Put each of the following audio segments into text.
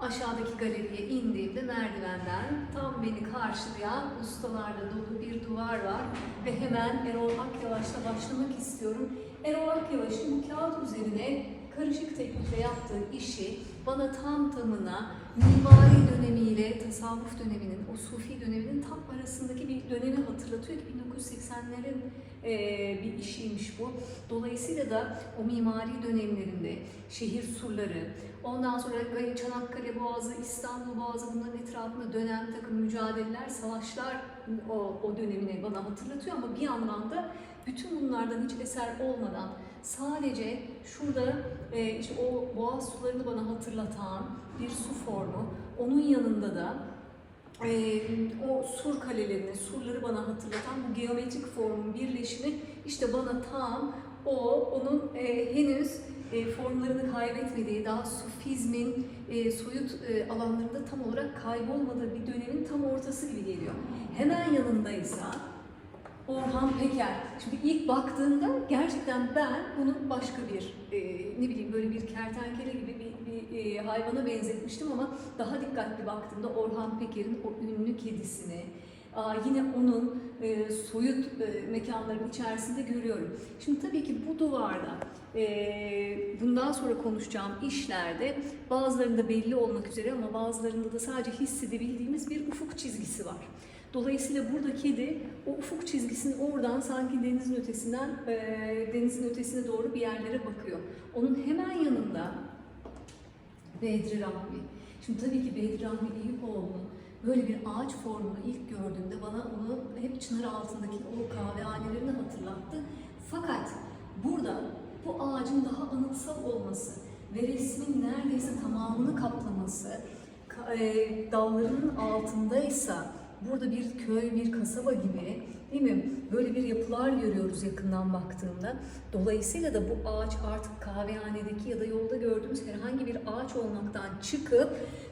Aşağıdaki galeriye indiğimde merdivenden tam beni karşılayan ustalarla dolu bir duvar var ve hemen Erol Akyavaş'la başlamak istiyorum. Erol Akyavaş'ın bu kağıt üzerine karışık teknikle yaptığı işi bana tam tamına mimari dönemiyle tasavvuf döneminin, o sufi döneminin tam arasındaki bir dönemi hatırlatıyor ki 1980'lerin eee, bir işiymiş bu. Dolayısıyla da o mimari dönemlerinde şehir surları, ondan sonra Çanakkale Boğazı, İstanbul Boğazı bunların etrafında dönen bir takım mücadeleler, savaşlar o, o dönemini bana hatırlatıyor ama bir yandan da bütün bunlardan hiç eser olmadan sadece şurada e, işte o boğaz sularını bana hatırlatan bir su formu, onun yanında da e, o sur kalelerini, surları bana hatırlatan bu geometrik formun birleşimi işte bana tam o onun e, henüz e, formlarını kaybetmediği, daha sufizmin e, soyut e, alanlarında tam olarak kaybolmadığı bir dönemin tam ortası gibi geliyor. Hemen yanındaysa Orhan Peker. Şimdi ilk baktığımda gerçekten ben bunu başka bir e, ne bileyim böyle bir kertenkele gibi bir, bir e, hayvana benzetmiştim ama daha dikkatli baktığımda Orhan Peker'in o ünlü kedisini aa, yine onun e, soyut e, mekanların içerisinde görüyorum. Şimdi tabii ki bu duvarda e, bundan sonra konuşacağım işlerde bazılarında belli olmak üzere ama bazılarında da sadece hissedebildiğimiz bir ufuk çizgisi var. Dolayısıyla burada kedi o ufuk çizgisinin oradan sanki denizin ötesinden e, denizin ötesine doğru bir yerlere bakıyor. Onun hemen yanında Bedri Rahmi. Şimdi tabii ki Bedri Rahmi Eyüpoğlu'nun böyle bir ağaç formunu ilk gördüğümde bana onu hep çınar altındaki o kahvehanelerini hatırlattı. Fakat burada bu ağacın daha anıtsal olması ve resmin neredeyse tamamını kaplaması, ka- e, dallarının altındaysa burada bir köy, bir kasaba gibi değil mi? Böyle bir yapılar görüyoruz yakından baktığımda. Dolayısıyla da bu ağaç artık kahvehanedeki ya da yolda gördüğümüz herhangi bir ağaç olmaktan çıkıp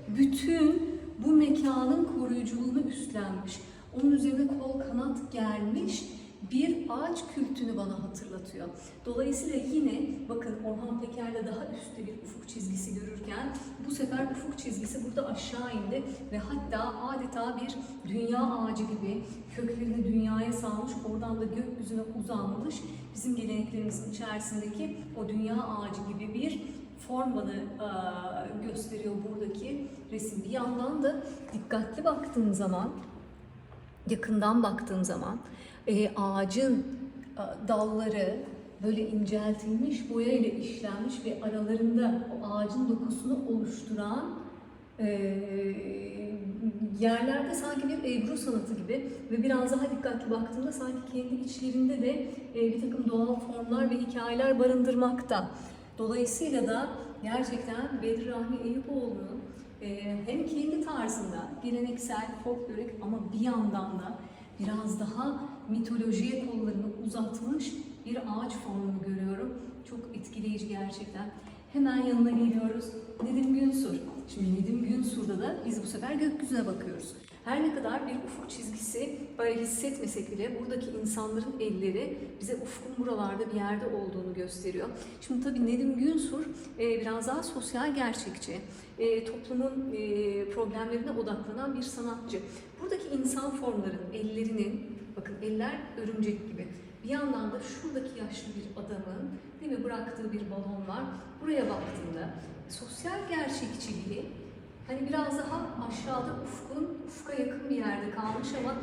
bütün bu mekanın koruyuculuğunu üstlenmiş. Onun üzerine kol kanat gelmiş bir ağaç kültünü bana hatırlatıyor. Dolayısıyla yine bakın Orhan Peker'le daha üstte bir ufuk çizgisi görürken bu sefer ufuk çizgisi burada aşağı indi ve hatta adeta bir dünya ağacı gibi köklerini dünyaya salmış oradan da gökyüzüne uzanmış bizim geleneklerimizin içerisindeki o dünya ağacı gibi bir form bana eee, gösteriyor buradaki resim. Bir yandan da dikkatli baktığım zaman yakından baktığım zaman e, ağacın e, dalları böyle inceltilmiş, boyayla işlenmiş ve aralarında o ağacın dokusunu oluşturan e, yerlerde sanki bir ebru sanatı gibi ve biraz daha dikkatli baktığımda sanki kendi içlerinde de e, bir takım doğal formlar ve hikayeler barındırmakta. Dolayısıyla da gerçekten Bedri Rahmi Eyüpoğlu'nun e, hem kendi tarzında geleneksel, folklorik ama bir yandan da biraz daha mitolojiye kollarını uzatmış bir ağaç formunu görüyorum. Çok etkileyici gerçekten. Hemen yanına geliyoruz. Nedim Günsur. Şimdi Nedim Günsur'da da biz bu sefer gökyüzüne bakıyoruz. Her ne kadar bir ufuk çizgisi böyle hissetmesek bile buradaki insanların elleri bize ufkun buralarda bir yerde olduğunu gösteriyor. Şimdi tabii Nedim Günsur e, biraz daha sosyal gerçekçi, e, toplumun e, problemlerine odaklanan bir sanatçı. Buradaki insan formların, ellerinin, bakın eller örümcek gibi. Bir yandan da şuradaki yaşlı bir adamın değil mi bıraktığı bir balon var. Buraya baktığında sosyal gerçekçiliği hani biraz daha aşağıda ufkun, ufka yakın bir yerde kalmış ama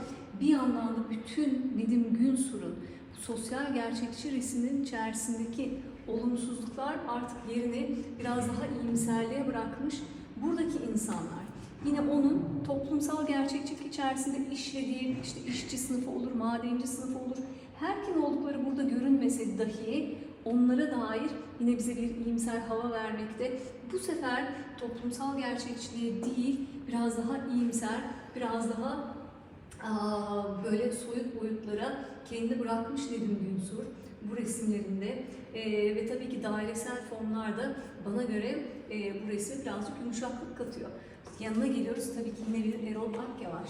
bir yandan da bütün Nedim Günsur'un sosyal gerçekçi resminin içerisindeki olumsuzluklar artık yerini biraz daha iyimserliğe bırakmış. Buradaki insanlar yine onun toplumsal gerçekçilik içerisinde işlediği işte işçi sınıfı olur, madenci sınıfı olur. Her kim oldukları burada görünmese dahi onlara dair yine bize bir iyimser hava vermekte. Bu sefer toplumsal gerçekçiliğe değil, biraz daha iyimser, biraz daha aa, böyle soyut boyutlara kendi bırakmış Nedim Günsur bu resimlerinde. Ee, ve tabii ki dairesel formlarda bana göre e, bu resme birazcık yumuşaklık katıyor. Yanına geliyoruz tabii ki yine bir Erol Akyavaş.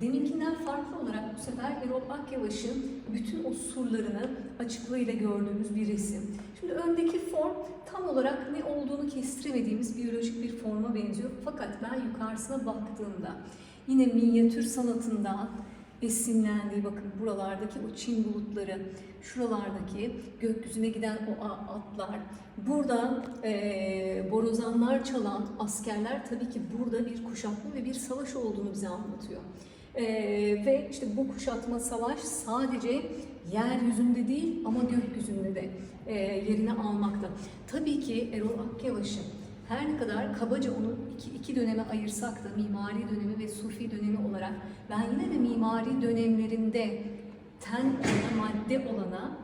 Deminkinden farklı olarak bu sefer Erol Akyavaş'ın bütün o surlarını açıklığıyla gördüğümüz bir resim. Şimdi öndeki form tam olarak ne olduğunu kestiremediğimiz biyolojik bir forma benziyor. Fakat ben yukarısına baktığımda yine minyatür sanatından esinlendiği bakın buralardaki o Çin bulutları, şuralardaki gökyüzüne giden o atlar, burada eee borazanlar çalan askerler tabii ki burada bir kuşatma ve bir savaş olduğunu bize anlatıyor. Eee, ve işte bu kuşatma savaş sadece yeryüzünde değil ama gökyüzünde de eee, yerini almakta. Tabii ki Erol Akyavaş'ın her ne kadar kabaca onu iki, iki döneme ayırsak da mimari dönemi ve sufi dönemi olarak ben yine de mimari dönemlerinde ten olana, madde olana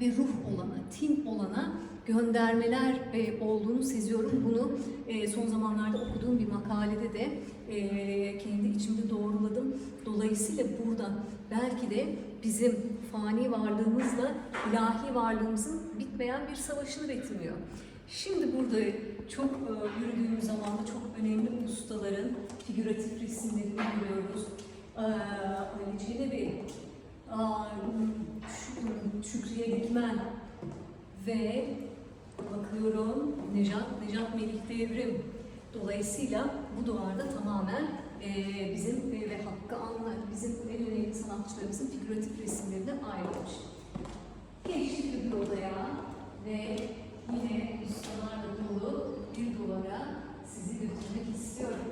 ve ruh olana, tin olana göndermeler e, olduğunu seziyorum. Bunu e, son zamanlarda okuduğum bir makalede de e, kendi içimde doğruladım. Dolayısıyla burada belki de bizim fani varlığımızla ilahi varlığımızın bitmeyen bir savaşını betimliyor. Şimdi burada çok e, yürüdüğümüz zaman da çok önemli ustaların figüratif resimlerini görüyoruz. Ee, Ali Çelebi, Şükriye Dikmen ve bakıyorum Nejat, Nejat Melih Devrim. Dolayısıyla bu duvarda tamamen e, bizim e, ve Hakkı Anlar, bizim en önemli sanatçılarımızın figüratif resimlerinden ayrılmış. Geçtik bir odaya ve yine ustalarla dolu bir duvara sizi götürmek istiyorum.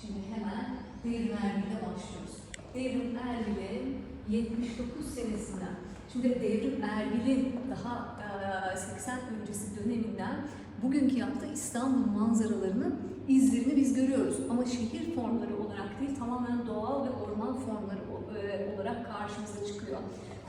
Şimdi hemen Devrim Erbil'e başlıyoruz. Devrim Erbil'in 79 senesinden, şimdi Devrim Erbil'in daha eee, 80 öncesi döneminden bugünkü yaptığı İstanbul manzaralarının izlerini biz görüyoruz. Ama şehir formları olarak değil, tamamen doğal ve orman formları olarak karşımıza çıkıyor.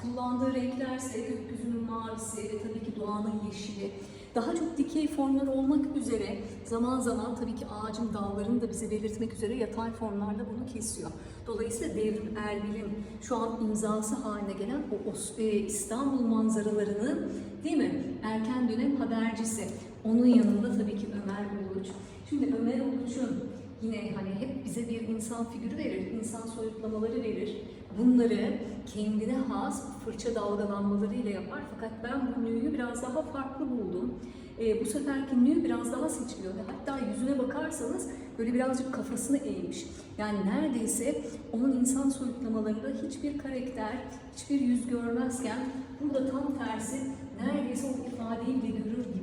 Kullandığı renklerse gökyüzünün mavisi ve tabii ki doğanın yeşili. Daha çok dikey formlar olmak üzere zaman zaman tabii ki ağacın dallarını da bize belirtmek üzere yatay formlarla bunu kesiyor. Dolayısıyla Devrim Erbil'in şu an imzası haline gelen o e, İstanbul manzaralarının değil mi erken dönem habercisi. Onun yanında tabii ki Ömer Uluç. Şimdi Ömer Uluç'un yine hani hep bize bir insan figürü verir, insan soyutlamaları verir. Bunları kendine has fırça dalgalanmalarıyla yapar. Fakat ben bu nüyü biraz daha farklı buldum. Ee, bu seferki nü biraz daha seçiliyor. Hatta yüzüne bakarsanız böyle birazcık kafasını eğmiş. Yani neredeyse onun insan soyutlamalarında hiçbir karakter, hiçbir yüz görmezken burada tam tersi neredeyse o ifadeyi bile görür.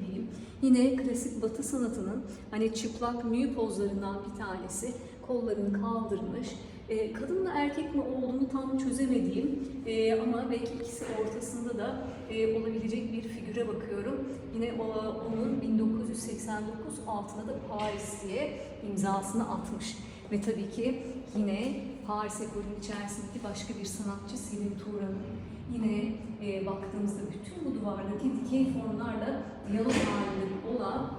Yine klasik batı sanatının hani çıplak nü pozlarından bir tanesi. Kollarını kaldırmış. Ee, kadın mı erkek mi olduğunu tam çözemediğim ee, ama belki ikisi ortasında da e, olabilecek bir figüre bakıyorum. Yine o, onun 1989 altına da Paris diye imzasını atmış. Ve tabii ki yine Paris ekolünün içerisindeki başka bir sanatçı Selim Turan'ın yine e, baktığımızda bütün bu duvardaki dikey formlarla diyalog halinde olan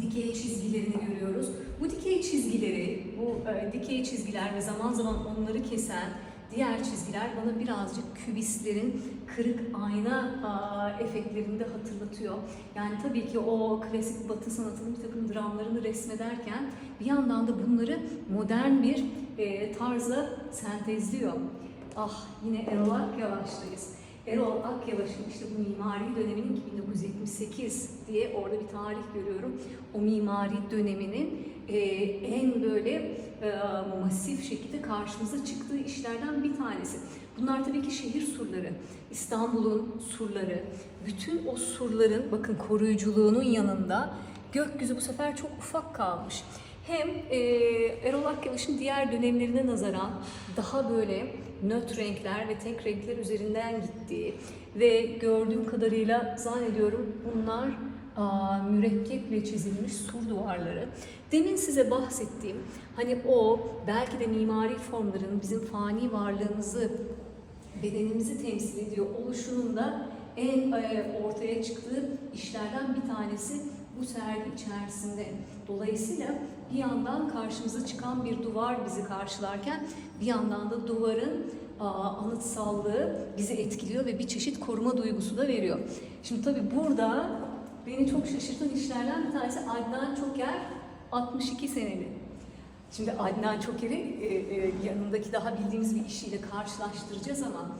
dikey çizgilerini görüyoruz. Bu dikey çizgileri, bu e, dikey çizgiler ve zaman zaman onları kesen diğer çizgiler bana birazcık kübistlerin kırık ayna aa, efektlerini de hatırlatıyor. Yani tabii ki o klasik batı sanatının bir takım dramlarını resmederken bir yandan da bunları modern bir e, tarza sentezliyor. Ah yine Erol Akyavaş'tayız. Erol Akyavaş'ın işte bu mimari döneminin ki 1978 diye orada bir tarih görüyorum. O mimari döneminin e, en böyle e, masif şekilde karşımıza çıktığı işlerden bir tanesi. Bunlar tabii ki şehir surları, İstanbul'un surları, bütün o surların bakın koruyuculuğunun yanında gökyüzü bu sefer çok ufak kalmış. Hem e, Erol Akyavaş'ın diğer dönemlerine nazaran daha böyle nötr renkler ve tek renkler üzerinden gittiği ve gördüğüm kadarıyla zannediyorum bunlar mürekkeple çizilmiş sur duvarları. Demin size bahsettiğim hani o belki de mimari formların bizim fani varlığımızı, bedenimizi temsil ediyor oluşunun da en e, ortaya çıktığı işlerden bir tanesi bu sergi içerisinde. Dolayısıyla bir yandan karşımıza çıkan bir duvar bizi karşılarken bir yandan da duvarın anıtsallığı bizi etkiliyor ve bir çeşit koruma duygusu da veriyor. Şimdi tabii burada beni çok şaşırtan işlerden bir tanesi Adnan Çoker 62 seneli. Şimdi Adnan Çoker'i e, e, yanındaki daha bildiğimiz bir işiyle karşılaştıracağız ama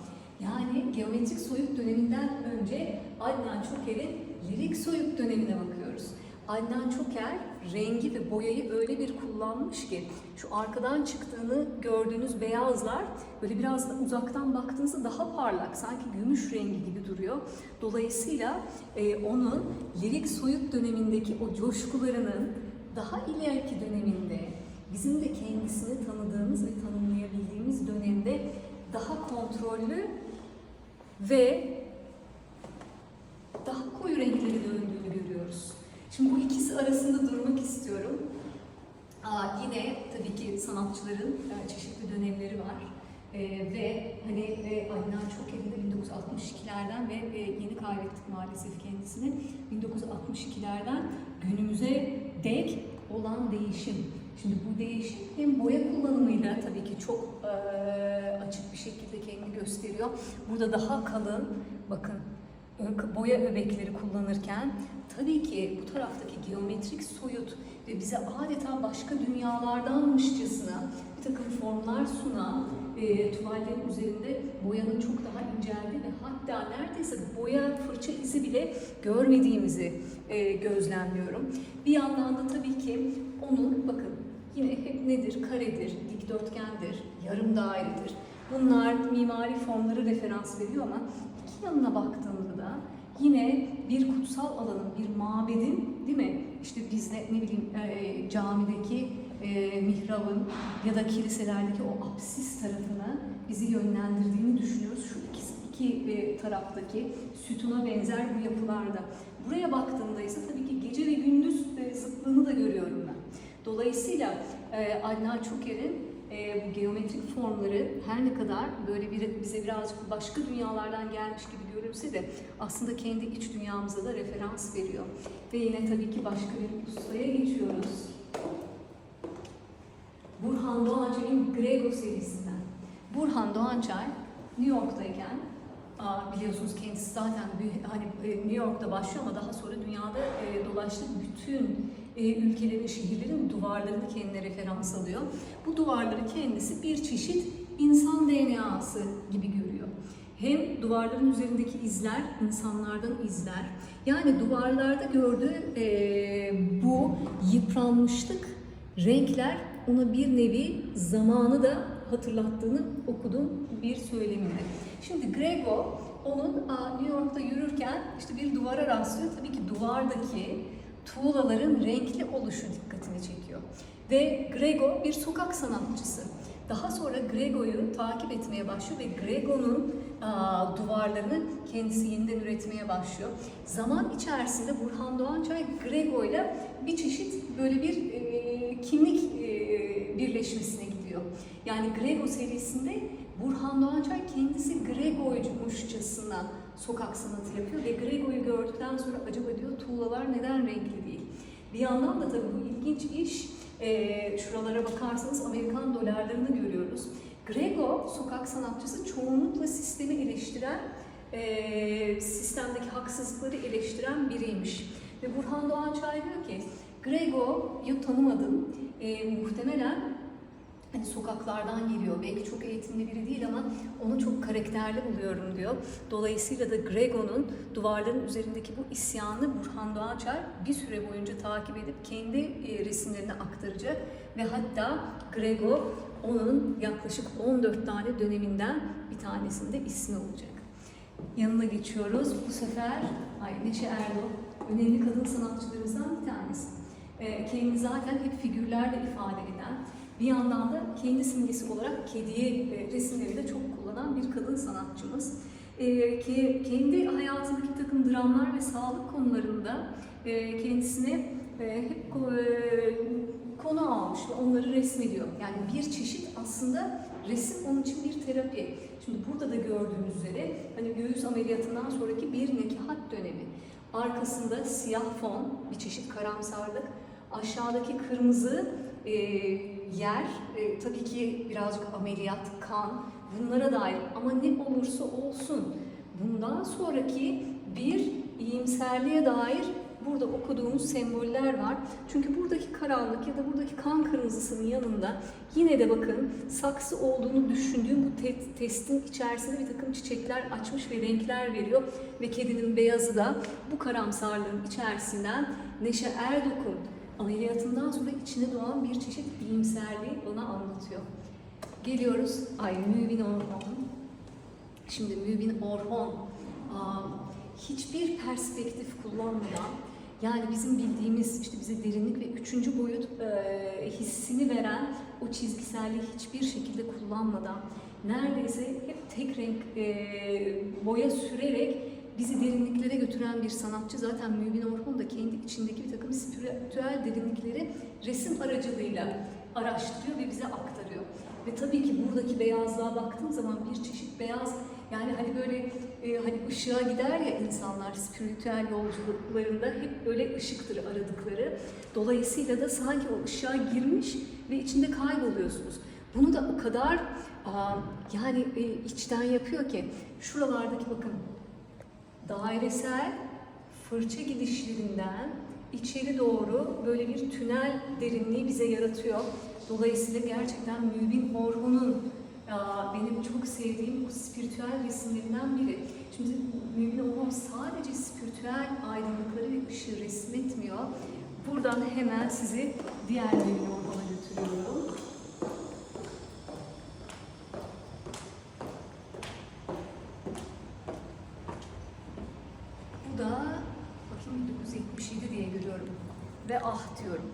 yani geometrik soyut döneminden önce Adnan Çoker'in lirik soyut dönemine bakıyoruz. Adnan Çoker rengi ve boyayı öyle bir kullanmış ki şu arkadan çıktığını gördüğünüz beyazlar böyle biraz da uzaktan baktığınızda daha parlak sanki gümüş rengi gibi duruyor. Dolayısıyla e, onun lirik soyut dönemindeki o coşkularının daha ileriki döneminde bizim de kendisini tanıdığımız ve tanımlayabildiğimiz dönemde daha kontrollü ve daha koyu renklere döndüğünü görüyoruz. Şimdi bu ikisi arasında durmak istiyorum. Aa, yine tabii ki sanatçıların e, çeşitli dönemleri var. E, ve hani e, Adnan Çoker'in de 1962'lerden ve e, yeni kaybettik maalesef kendisini. 1962'lerden günümüze dek olan değişim. Şimdi bu değişim hem boya kullanımıyla tabii ki çok e, açık bir şekilde kendini gösteriyor. Burada daha kalın, bakın boya öbekleri kullanırken tabii ki bu taraftaki geometrik soyut ve bize adeta başka dünyalardanmışçasına bir takım formlar sunan e, tuvallerin üzerinde boyanın çok daha inceldiği ve hatta neredeyse boya fırça izi bile görmediğimizi e, gözlemliyorum. Bir yandan da tabii ki onun bakın yine hep nedir? Karedir, dikdörtgendir, yarım dairedir. Bunlar mimari formları referans veriyor ama iki yanına baktığımda da yine bir kutsal alanın, bir mabedin değil mi? İşte bizde ne bileyim e, camideki e, mihrabın ya da kiliselerdeki o apsis tarafına bizi yönlendirdiğini düşünüyoruz. Şu iki, iki e, taraftaki sütuna benzer bu yapılarda. Buraya baktığımda ise tabii ki gece ve gündüz e, zıtlığını da görüyorum ben. Dolayısıyla e, Adnan Çoker'in e, bu geometrik formları her ne kadar böyle bir, bize birazcık başka dünyalardan gelmiş gibi görünse de aslında kendi iç dünyamıza da referans veriyor. Ve yine tabii ki başka bir ustaya geçiyoruz. Burhan Doğançay'ın Grego serisinden. Burhan Doğançay New York'tayken biliyorsunuz kendisi zaten hani e, New York'ta başlıyor ama daha sonra dünyada e, dolaştı bütün ülkelerin, şehirlerin duvarlarını kendine referans alıyor. Bu duvarları kendisi bir çeşit insan DNA'sı gibi görüyor. Hem duvarların üzerindeki izler, insanlardan izler. Yani duvarlarda gördüğü e, bu yıpranmışlık, renkler ona bir nevi zamanı da hatırlattığını okudum bir söyleminde. Şimdi Grego onun New York'ta yürürken işte bir duvara rastlıyor. Tabii ki duvardaki tuğlaların renkli oluşu dikkatini çekiyor. Ve Grego bir sokak sanatçısı. Daha sonra Grego'yu takip etmeye başlıyor ve Grego'nun duvarlarını kendisi yeniden üretmeye başlıyor. Zaman içerisinde Burhan Doğançay Grego'yla bir çeşit böyle bir e, kimlik e, birleşmesine gidiyor. Yani Grego serisinde Burhan Doğançay kendisi Grego'ymuşçasına sokak sanatı yapıyor ve Grego'yu gördükten sonra acaba diyor tuğlalar neden renkli değil? Bir yandan da tabii bu ilginç iş e, şuralara bakarsanız Amerikan dolarlarını görüyoruz. Grego sokak sanatçısı çoğunlukla sistemi eleştiren, e, sistemdeki haksızlıkları eleştiren biriymiş. Ve Burhan Doğançay diyor ki Grego'yu tanımadım. E, muhtemelen hani sokaklardan geliyor. Belki çok eğitimli biri değil ama onu çok karakterli buluyorum diyor. Dolayısıyla da Grego'nun duvarların üzerindeki bu isyanı Burhan Doğançay bir süre boyunca takip edip kendi e, resimlerine aktaracak ve hatta Grego onun yaklaşık 14 tane döneminden bir tanesinde ismi olacak. Yanına geçiyoruz. Bu sefer ay Neşe Erdoğan önemli kadın sanatçılarımızdan bir tanesi. Ee, kendini zaten hep figürlerle ifade eden, bir yandan da kendi simgesi olarak kediyi e, resimleriyle çok kullanan bir kadın sanatçımız. Ee, ki kendi hayatındaki takım dramlar ve sağlık konularında e, kendisine e, hep e, konu almış ve onları resmediyor. Yani bir çeşit aslında resim onun için bir terapi. Şimdi burada da gördüğünüz üzere hani göğüs ameliyatından sonraki bir nekahat dönemi. Arkasında siyah fon, bir çeşit karamsarlık. Aşağıdaki kırmızı e, yer, e, tabii ki birazcık ameliyat, kan, bunlara dair ama ne olursa olsun bundan sonraki bir iyimserliğe dair burada okuduğumuz semboller var. Çünkü buradaki karanlık ya da buradaki kan kırmızısının yanında yine de bakın saksı olduğunu düşündüğüm bu te- testin içerisinde bir takım çiçekler açmış ve renkler veriyor. Ve kedinin beyazı da bu karamsarlığın içerisinden Neşe Erdok'un ameliyatından sonra içine doğan bir çeşit bilimselliği bana anlatıyor. Geliyoruz Ay Mübin Orhon. Şimdi Mübin Orhon hiçbir perspektif kullanmadan yani bizim bildiğimiz işte bize derinlik ve üçüncü boyut e, hissini veren o çizgiselliği hiçbir şekilde kullanmadan neredeyse hep tek renk e, boya sürerek bizi derinliklere götüren bir sanatçı. Zaten Mübin Orhon da kendi içindeki bir takım spiritüel derinlikleri resim aracılığıyla araştırıyor ve bize aktarıyor. Ve tabii ki buradaki beyazlığa baktığım zaman bir çeşit beyaz yani hani böyle e, hani ışığa gider ya insanlar spiritüel yolculuklarında hep böyle ışıktır aradıkları. Dolayısıyla da sanki o ışığa girmiş ve içinde kayboluyorsunuz. Bunu da o kadar aa, yani e, içten yapıyor ki şuralardaki bakın dairesel fırça gidişlerinden içeri doğru böyle bir tünel derinliği bize yaratıyor. Dolayısıyla gerçekten Mübin Orhun'un aa, benim çok sevdiğim o spiritüel resimlerinden biri. Şimdi Mübin Orhun sadece spiritüel aydınlıkları ve ışığı resmetmiyor. Buradan hemen sizi diğer Mübin Orhun'a götürüyorum. Bu da bakayım 1977 diye görüyorum. Ve ah diyorum.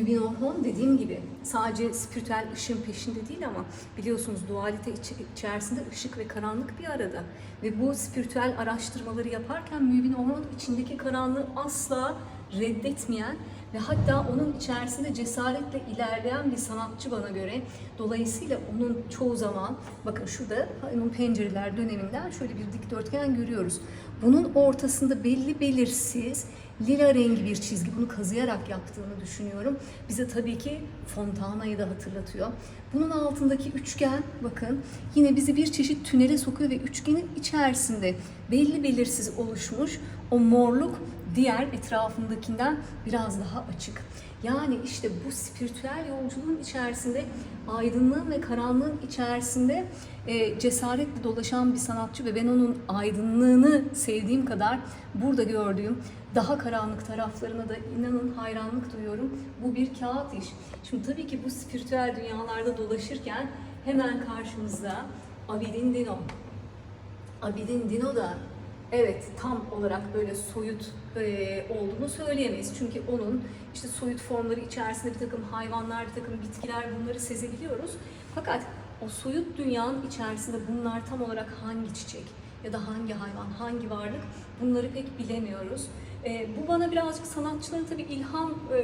Mübin Orhon dediğim gibi sadece spiritüel ışığın peşinde değil ama biliyorsunuz dualite içi- içerisinde ışık ve karanlık bir arada. Ve bu spiritüel araştırmaları yaparken Mübin Orhon içindeki karanlığı asla reddetmeyen ve hatta onun içerisinde cesaretle ilerleyen bir sanatçı bana göre. Dolayısıyla onun çoğu zaman, bakın şurada onun pencereler döneminden şöyle bir dikdörtgen görüyoruz. Bunun ortasında belli belirsiz lila rengi bir çizgi. Bunu kazıyarak yaptığını düşünüyorum. Bize tabii ki Fontana'yı da hatırlatıyor. Bunun altındaki üçgen bakın yine bizi bir çeşit tünele sokuyor ve üçgenin içerisinde belli belirsiz oluşmuş o morluk diğer etrafındakinden biraz daha açık. Yani işte bu spiritüel yolculuğun içerisinde aydınlığın ve karanlığın içerisinde e, cesaretle dolaşan bir sanatçı ve ben onun aydınlığını sevdiğim kadar burada gördüğüm daha karanlık taraflarına da inanın hayranlık duyuyorum. Bu bir kağıt iş. Şimdi tabii ki bu spiritüel dünyalarda dolaşırken hemen karşımızda Abidin Dino. Abidin Dino da evet tam olarak böyle soyut e, olduğunu söyleyemeyiz. Çünkü onun işte soyut formları içerisinde bir takım hayvanlar, bir takım bitkiler bunları sezebiliyoruz. Fakat o soyut dünyanın içerisinde bunlar tam olarak hangi çiçek ya da hangi hayvan, hangi varlık bunları pek bilemiyoruz. E, bu bana birazcık sanatçıların tabii ilham e,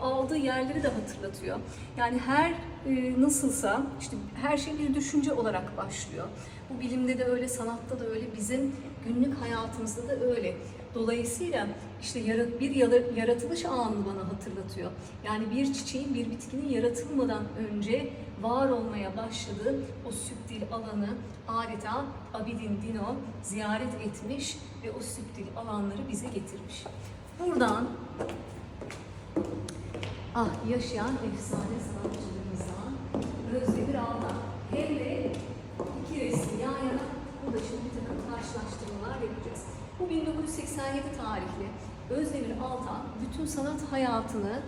aldığı yerleri de hatırlatıyor. Yani her e, nasılsa işte her şey bir düşünce olarak başlıyor. Bu bilimde de öyle, sanatta da öyle, bizim günlük hayatımızda da öyle. Dolayısıyla işte yarat- bir yara- yaratılış anını bana hatırlatıyor. Yani bir çiçeğin, bir bitkinin yaratılmadan önce var olmaya başladığı o süptil alanı adeta Abidin Dino ziyaret etmiş ve o süptil alanları bize getirmiş. Buradan ah yaşayan efsane sanatçılarımızdan Özdemir Altan hem de iki resmi yan yana burada şimdi bir takım karşılaştırmalar yapacağız. Bu 1987 tarihli Özdemir Altan bütün sanat hayatını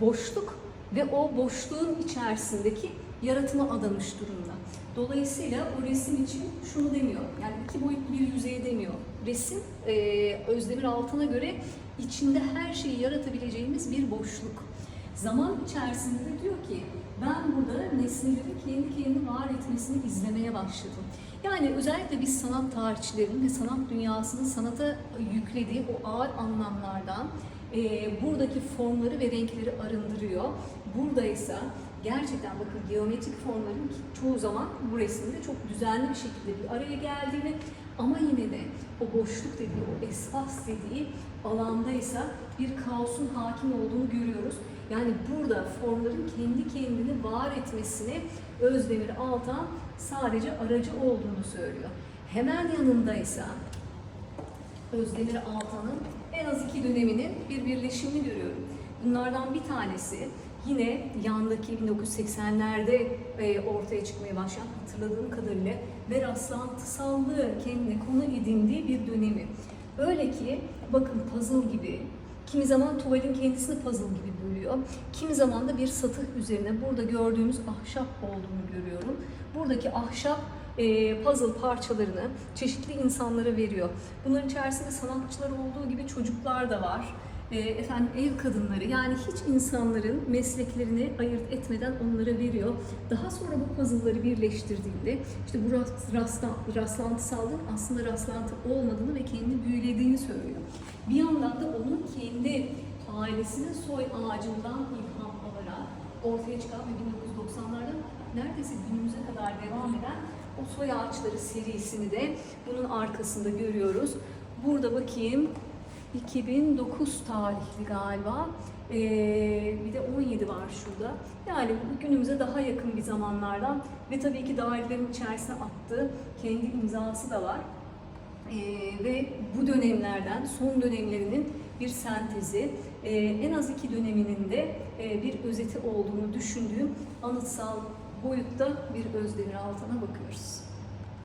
boşluk ve o boşluğun içerisindeki yaratıma adamış durumda. Dolayısıyla o resim için şunu demiyor, yani iki boyutlu bir yüzeye demiyor. Resim e, Özdemir Altan'a göre içinde her şeyi yaratabileceğimiz bir boşluk. Zaman içerisinde de diyor ki ben burada nesnelerin kendi kendini var etmesini izlemeye başladım. Yani özellikle biz sanat tarihçilerin ve sanat dünyasının sanata yüklediği o ağır anlamlardan e, buradaki formları ve renkleri arındırıyor. Buradaysa gerçekten bakın geometrik formların çoğu zaman bu resimde çok düzenli bir şekilde bir araya geldiğini ama yine de o boşluk dediği, o espas dediği alandaysa bir kaosun hakim olduğunu görüyoruz. Yani burada formların kendi kendini var etmesine Özdemir Altan sadece aracı olduğunu söylüyor. Hemen yanındaysa Özdemir Altan'ın en az iki döneminin bir birleşimini görüyorum. Bunlardan bir tanesi yine yandaki 1980'lerde e, ortaya çıkmaya başlayan hatırladığım kadarıyla ve rastlantısallığı kendine konu edindiği bir dönemi. Öyle ki bakın puzzle gibi, kimi zaman tuvalin kendisini puzzle gibi bölüyor, kimi zaman da bir satıh üzerine burada gördüğümüz ahşap olduğunu görüyorum. Buradaki ahşap e, puzzle parçalarını çeşitli insanlara veriyor. Bunların içerisinde sanatçılar olduğu gibi çocuklar da var. E, efendim ev kadınları yani hiç insanların mesleklerini ayırt etmeden onlara veriyor. Daha sonra bu puzzle'ları birleştirdiğinde işte bu rast, rastla- rastlantısallığın aslında rastlantı olmadığını ve kendini büyülediğini söylüyor. Bir yandan da onun kendi ailesinin soy ağacından ilham alarak ortaya çıkan ve 1990'larda neredeyse günümüze kadar devam eden o soy ağaçları serisini de bunun arkasında görüyoruz. Burada bakayım 2009 tarihli galiba. Ee, bir de 17 var şurada. Yani günümüze daha yakın bir zamanlardan ve tabii ki dairelerin içerisine attığı kendi imzası da var. Ee, ve bu dönemlerden son dönemlerinin bir sentezi, ee, en az iki döneminin de e, bir özeti olduğunu düşündüğüm anıtsal boyutta bir Özdemir Altan'a bakıyoruz.